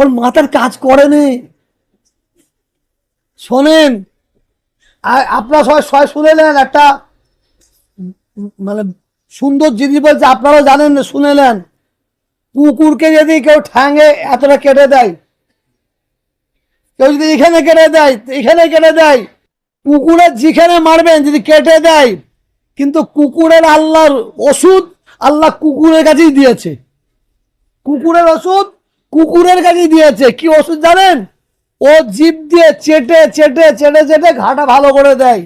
ওর মাথার কাজ করেনি। শোনেন আপনারা সবাই সবাই শুনেলেন একটা মানে সুন্দর জিনিস বলছে, আপনারাও জানেন না শুনেলেন। কুকুরকে যদি কেউ ঠ্যাঙে এতটা কেটে দেয়, কেউ যদি এখানে কেটে দেয়, এখানে কেটে দেয় কুকুরের যেখানে মারবেন, যদি কেটে দেয়, কিন্তু কুকুরের আল্লাহর ওষুধ আল্লাহ কুকুরের কাছেই দিয়েছে। কুকুরের ওষুধ কুকুরের কাছেই দিয়েছে, কি ওষুধ জানেন? ও জিভ দিয়ে চেটে চেটে চেটে চেটে ঘাটা ভালো করে দেয়।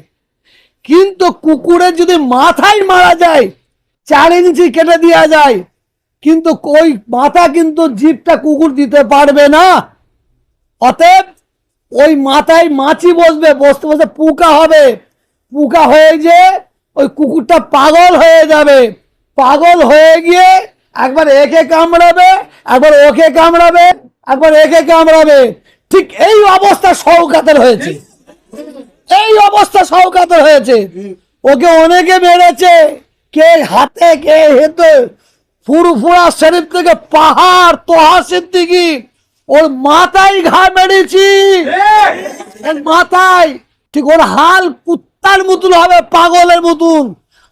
কিন্তু কুকুরের যদি মাথায় মারা যায়, চার ইঞ্চি কেটে দেওয়া যায়, কিন্তু ওই মাথা কিন্তু জিভটা কুকুর দিতে পারবে না। অতএব ওই মাথায় মাছি বসবে, বসতে বসতে পোকা হবে। পোকা হয়ে যে ওই কুকুরটা পাগল হয়ে যাবে। পাগল হয়ে গিয়ে একবার একে কামড়াবে, একবার ওকে কামড়াবে, একবার একে কামড়াবে। ঠিক এই অবস্থা সৌকাতের হয়েছে। এই অবস্থা সৌকাতের হয়েছে। ওকে অনেকে মেরেছে। কে হাতে, কে হেতে। ফুরফুরা শরীফ থেকে পাহাড়, তোহা সিদ্দিকি। ওর মাথায় ঘা মেরেছি। মাথায় ঠিক ওর হাল কুত্তার মতন হবে, পাগলের মতন।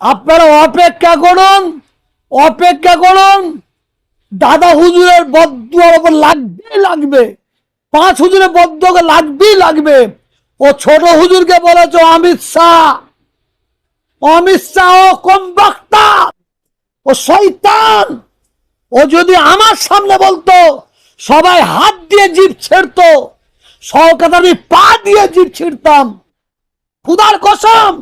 আপনারা অপেক্ষা করুন। অপেক্ষা করুন, দাদা হুজুরের বদুয়ার ওপর লাগবেই লাগবে, পাঁচ হুজুরের বদ্ধকে লাগবেই লাগবে। ও ছোট হুজুরকে বলেছ, অমিত শাহ অমিত শাহ ও কম বক্তা, ও শয়তান। ও যদি আমার সামনে বলতো, সবাই হাত দিয়ে জিভ ছেড়তো সরকার আমি পা দিয়ে জিভ ছিঁড়তাম। খুদার কসম,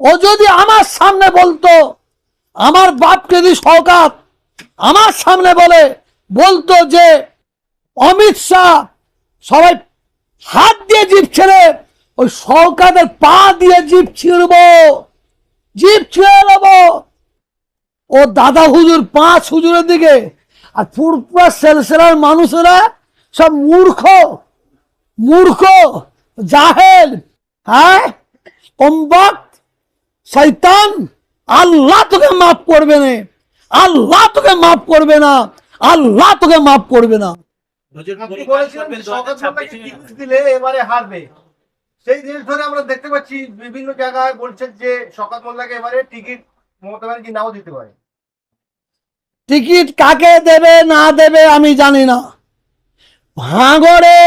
ও যদি আমার সামনে বলতো আমার বাপকে যদি সরকার আমার সামনে বলে, বলতো যে, অমিত শাহ সবাই হাত দিয়ে জিভ ছেড়ে, ওই সরকারের পা দিয়ে জিভ ছিঁড়ব জিভ ছিঁড়ে নেব। ও দাদা হুজুর, পাঁচ হুজুরের দিকে, আর পুরপুরা সেলসেলার মানুষেরা সব মূর্খ মূর্খ, জাহেল হ্যাঁ? কম্বাক শৈতান আল্লাহ তোকে মাফ করবে না। আল্লাহ তোকে মাফ করবে না। আল্লাহ তোকে মাফ করবে না। হারবে। সেই জিনিস ধরে আমরা দেখতে পাচ্ছি বিভিন্ন জায়গায় বলছেন যে শওকত মোল্লাকে এবারে টিকিট মমতা ব্যানার্জি নাও দিতে পারে। টিকিট কাকে দেবে না দেবে আমি জানি না। ভাঙড়ে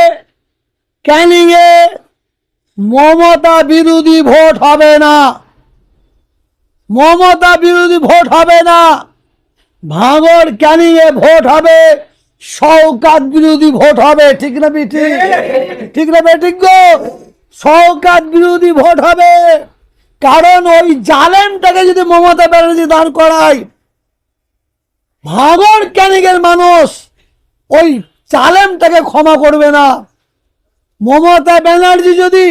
ক্যানিংয়ে মমতা বিরোধী ভোট হবে না। মমতা বিরোধী ভোট হবে না। ভাঙড় ক্যানিংয়ে ভোট হবে। সৌকাত বিরোধী ভোট হবে। ঠিক না বেটি? ঠিক। না বেঠিক গো? সৌকাত বিরোধী ভোট হবে। কারণ ওই জালেমটাকে যদি মমতা ব্যানার্জি দাঁড় করায় ভাঙর ক্যানিকের মানুষ ওই চালেমটাকে ক্ষমা করবে না। মমতা ব্যানার্জি যদি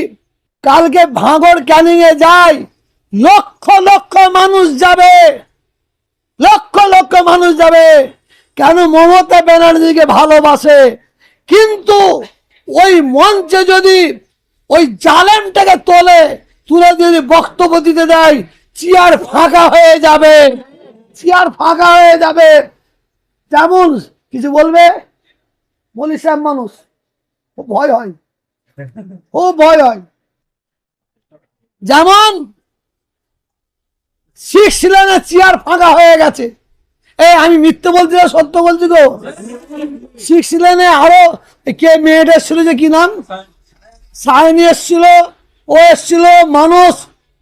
কালকে ভাঙর ক্যানিংয়ে যায় লক্ষ লক্ষ মানুষ যাবে। লক্ষ লক্ষ মানুষ যাবে। কেন মমতা ব্যানার্জিকে ভালোবাসে? কিন্তু ওই মঞ্চে যদি ওই জালেমটাকে তোলে, তুলে যদি বক্তব্য দিতে দেয়, চেয়ার ফাঁকা হয়ে যাবে। চেয়ার ফাঁকা হয়ে যাবে। যেমন কিছু বলবে? বলিস মানুষ। ভয় হয়। ও ভয় হয়। যেমন সিক্স লাইনের চেয়ার ফাঁকা হয়ে গেছে। এই, আমি মিথ্যে বলছি না, সত্য বলছি গো? সিক্স লাইনে আরও কে মেয়েটা এসেছিল যে কি নাম? সায়নি এসছিল, ও এসছিল, মানুষ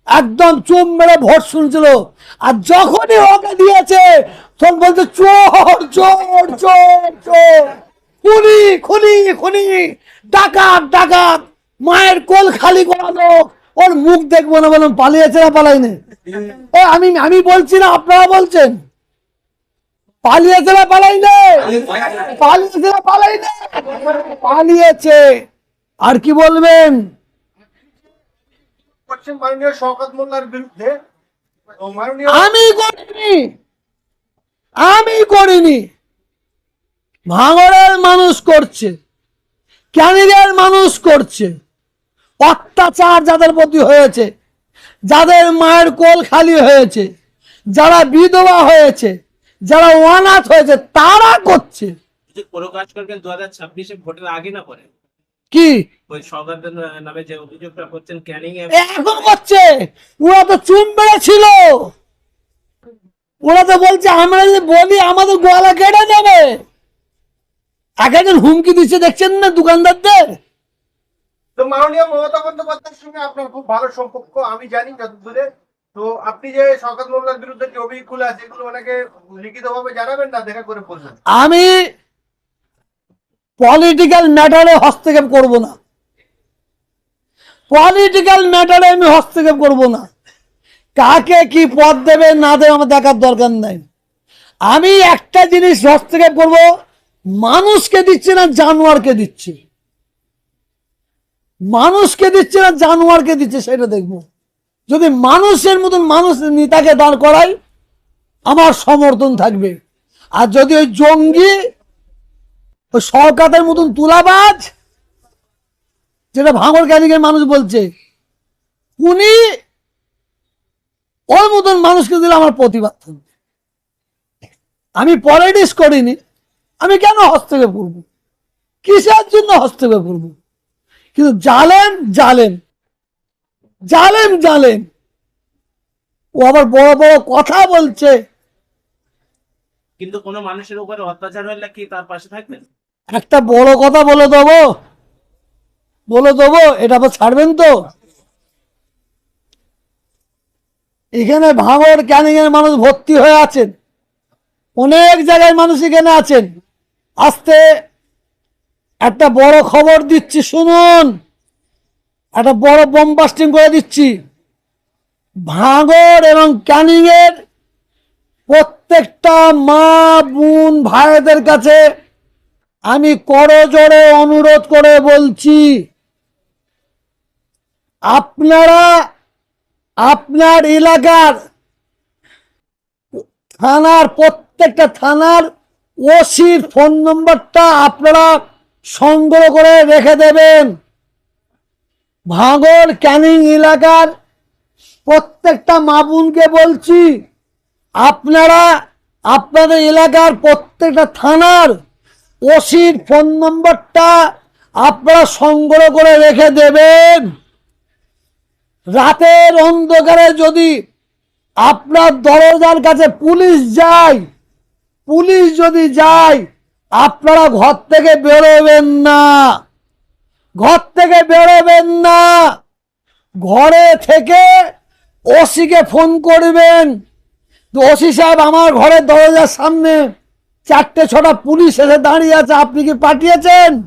একদম চুপ মেরে ভোট শুনছিল। আর যখনই ওকে দিয়েছে, তখন বলছে, চোর চোর চোর চোর। খুনি খুনি খুনি। ডাকাত ডাকাত। মায়ের কোল খালি করানো ওর মুখ দেখব না বললাম পালিয়েছে না পালাইনি আমি আমি বলছি না আপনারা বলছেন। পালিয়েছে না পালাইনে পালিয়েছে না পালাইনে পালিয়েছে। আর কি বলবেন? করছেন শওকত মোল্লার বিরুদ্ধে আমি করিনি। আমি করিনি। ভাঙড়ের মানুষ করছে ক্যানিগের মানুষ করছে। অত্যাচার যাদের প্রতি হয়েছে যাদের মায়ের কোল খালি হয়েছে যারা বিধবা হয়েছে যারা অনাথ হয়েছে তারা করছে। অভিযোগ করবেন দু হাজার ছাব্বিশে ভোটের আগে না পরে? কি? নামে যে অভিযোগটা করছেন ক্যানিং এখন করছে। ওরা তো বেড়েছিল ওরা তো বলছে আমরা যদি বলি আমাদের গলা কেটে যাবে এক একজন হুমকি দিচ্ছে দেখছেন না দোকানদারদের? তো মাননীয় মমতা বন্দ্যোপাধ্যায়ের সঙ্গে আপনার খুব ভালো সম্পর্ক, আমি জানি যতদূরে। তো আপনি যে শওকত মোল্লার বিরুদ্ধে যে অভিযোগগুলো আছে, এগুলো ওনাকে লিখিতভাবে জানাবেন না, দেখা করে বলবেন। আমি পলিটিক্যাল ম্যাটারে হস্তক্ষেপ করব না। পলিটিক্যাল ম্যাটারে আমি হস্তক্ষেপ করব না। কাকে কি পদ দেবে, না দেবে, আমার দেখার দরকার নাই। আমি একটা জিনিস হস্তক্ষেপ করব, মানুষকে দিচ্ছে না, জানোয়ারকে দিচ্ছে। মানুষকে দিচ্ছে না, জানোয়ারকে দিচ্ছে, সেটা দেখব। যদি মানুষের মতন মানুষ নেতাকে দাঁড় করাই, আমার সমর্থন থাকবে। আর যদি ওই জঙ্গি, ওই সরকারের মতন তুলাবাজ, যেটা ভাঙর ক্যানিকের মানুষ বলছে, উনি ওর মতন মানুষকে দিলে আমার প্রতিবাদ থাকবে। আমি পলিটিক্স করিনি, আমি কেন হস্তক্ষেপ করব? কিসের জন্য হস্তক্ষেপ করব? কিন্তু জালেম জালেম। জালেম জালেম। ও আবার বড় বড় কথা বলছে। কিন্তু কোনো মানুষের উপরে অত্যাচার হলে কি তার পাশে থাকবেন? একটা বড় কথা বলে দেবো। বলে দেবো এটা আবার ছাড়বেন তো? এখানে ভাঙর ক্যানিং এর মানুষ ভর্তি হয়ে আছেন। অনেক জায়গায় মানুষ এখানে আছেন। আস্তে একটা বড় খবর দিচ্ছি, শুনুন। একটা বড় বোম বাস্টিং করে দিচ্ছি। ভাঙর এবং ক্যানিং এর প্রত্যেকটা মা, বোন, ভাইদের কাছে আমি করজোড়ে অনুরোধ করে বলছি, আপনারা আপনার এলাকার থানার, প্রত্যেকটা থানার ওসির ফোন নম্বরটা আপনারা সংগ্রহ করে রেখে দেবেন। ভাঙর ক্যানিং এলাকার প্রত্যেকটা মাবুনকে বলছি, আপনারা আপনাদের এলাকার প্রত্যেকটা থানার ওসির ফোন নম্বরটা আপনারা সংগ্রহ করে রেখে দেবেন। রাতের অন্ধকারে যদি আপনার দরজার কাছে পুলিশ যায়, পুলিশ যদি যায় আপনারা ঘর থেকে বেরোবেন না। ঘর থেকে বেরোবেন না। ঘরে থেকে ওসিকে ফোন করবেন। তো ওসি সাহেব, আমার ঘরের দরজার সামনে চারটে ছটা পুলিশ এসে দাঁড়িয়ে আছে, আপনি কি পাঠিয়েছেন?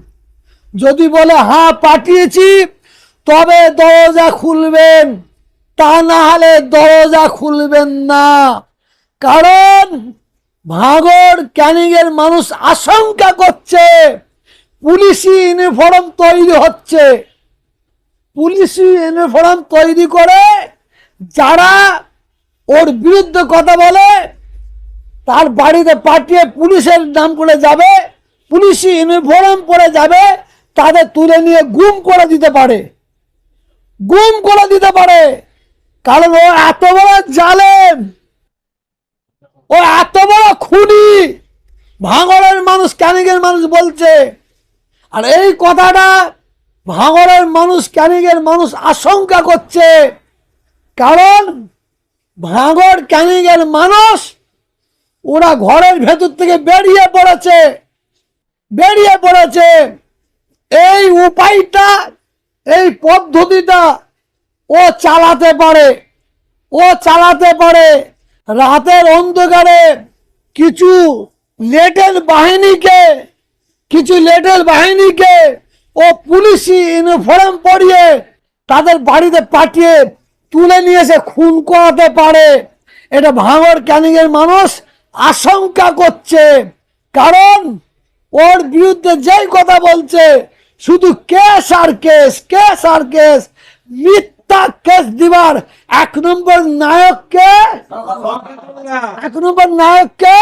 যদি বলে হ্যাঁ পাঠিয়েছি, তবে দরজা খুলবেন। তা না হলে দরজা খুলবেন না। কারণ ভাগর ক্যানিংয়ের মানুষ আশঙ্কা করছে। পুলিশি ইউনিফর্ম তৈরি হচ্ছে। পুলিশি ইউনিফর্ম তৈরি করে যারা ওর বিরুদ্ধে কথা বলে, তার বাড়িতে পাঠিয়ে পুলিশের নাম করে যাবে, পুলিশি ইউনিফর্ম পরে যাবে, তাদের তুলে নিয়ে গুম করে দিতে পারে। গুম করে দিতে পারে। কারণ ও এত বড় জালেম। ও, এত বড় খুনি! ভাঙরের মানুষ ক্যানিংয়ের মানুষ বলছে। আর এই কথাটা ভাঙরের মানুষ, ক্যানিংয়ের মানুষ আশঙ্কা করছে। কারণ ভাঙর ক্যানিংয়ের মানুষ ওরা ঘরের ভেতর থেকে বেরিয়ে পড়েছে। বেরিয়ে পড়েছে। এই উপায়টা, এই পদ্ধতিটা ও চালাতে পারে। ও চালাতে পারে। রাতের অন্ধকারে কিছু লেটেল বাহিনীকে, কিছু লেটেল বাহিনীকে ও পুলিশি ইউনিফর্ম পরিয়ে তাদের বাড়িতে পাঠিয়ে তুলে নিয়ে খুন করাতে পারে। এটা ভাঙর ক্যানিংয়ের মানুষ আশঙ্কা করছে, কারণ ওর বিরুদ্ধে যেই কথা বলছে, শুধু কেস আর কেস কেস আর কেস কেস দিবার। এক নম্বর নায়ককে এক নম্বর নায়ককে